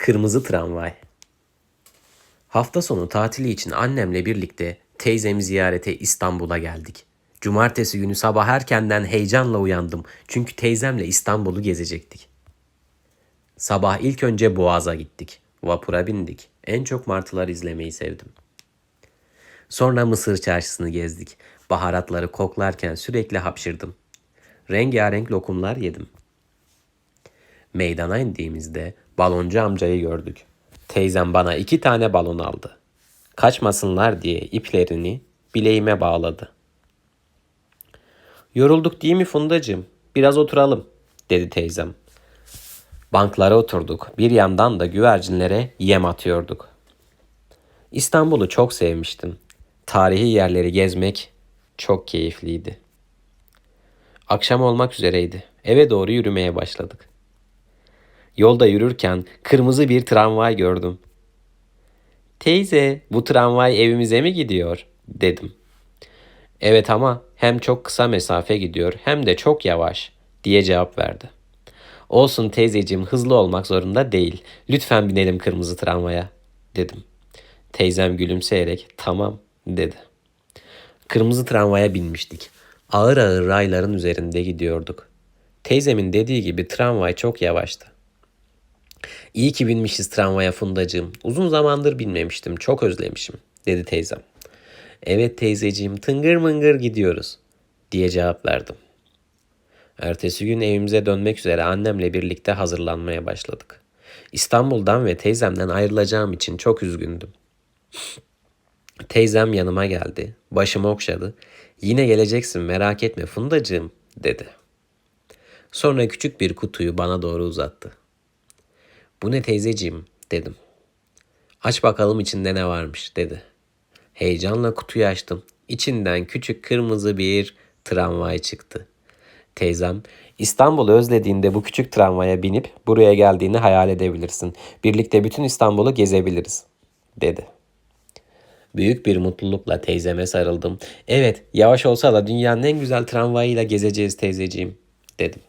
Kırmızı tramvay. Hafta sonu tatili için annemle birlikte teyzemi ziyarete İstanbul'a geldik. Cumartesi günü sabah erkenden heyecanla uyandım çünkü teyzemle İstanbul'u gezecektik. Sabah ilk önce Boğaz'a gittik. Vapura bindik. En çok martılar izlemeyi sevdim. Sonra Mısır çarşısını gezdik. Baharatları koklarken sürekli hapşırdım. Rengarenk lokumlar yedim. Meydana indiğimizde baloncu amcayı gördük. Teyzem bana iki tane balon aldı. Kaçmasınlar diye iplerini bileğime bağladı. Yorulduk değil mi Fundacığım? Biraz oturalım, dedi teyzem. Banklara oturduk. Bir yandan da güvercinlere yem atıyorduk. İstanbul'u çok sevmiştim. Tarihi yerleri gezmek çok keyifliydi. Akşam olmak üzereydi. Eve doğru yürümeye başladık. Yolda yürürken kırmızı bir tramvay gördüm. Teyze, bu tramvay evimize mi gidiyor? dedim. Evet ama hem çok kısa mesafe gidiyor hem de çok yavaş diye cevap verdi. Olsun teyzeciğim hızlı olmak zorunda değil. Lütfen binelim kırmızı tramvaya dedim. Teyzem gülümseyerek tamam dedi. Kırmızı tramvaya binmiştik. Ağır ağır rayların üzerinde gidiyorduk. Teyzemin dediği gibi tramvay çok yavaştı. İyi ki binmişiz tramvaya Fundacığım. Uzun zamandır binmemiştim. Çok özlemişim, dedi teyzem. Evet teyzeciğim, tıngır mıngır gidiyoruz, diye cevap verdim. Ertesi gün evimize dönmek üzere annemle birlikte hazırlanmaya başladık. İstanbul'dan ve teyzemden ayrılacağım için çok üzgündüm. Teyzem yanıma geldi, başımı okşadı. Yine geleceksin merak etme Fundacığım, dedi. Sonra küçük bir kutuyu bana doğru uzattı. Bu ne teyzeciğim dedim. Aç bakalım içinde ne varmış dedi. Heyecanla kutuyu açtım. İçinden küçük kırmızı bir tramvay çıktı. Teyzem, İstanbul'u özlediğinde bu küçük tramvaya binip buraya geldiğini hayal edebilirsin. Birlikte bütün İstanbul'u gezebiliriz, dedi. Büyük bir mutlulukla teyzeme sarıldım. Evet, yavaş olsa da dünyanın en güzel tramvayıyla gezeceğiz teyzeciğim, dedim.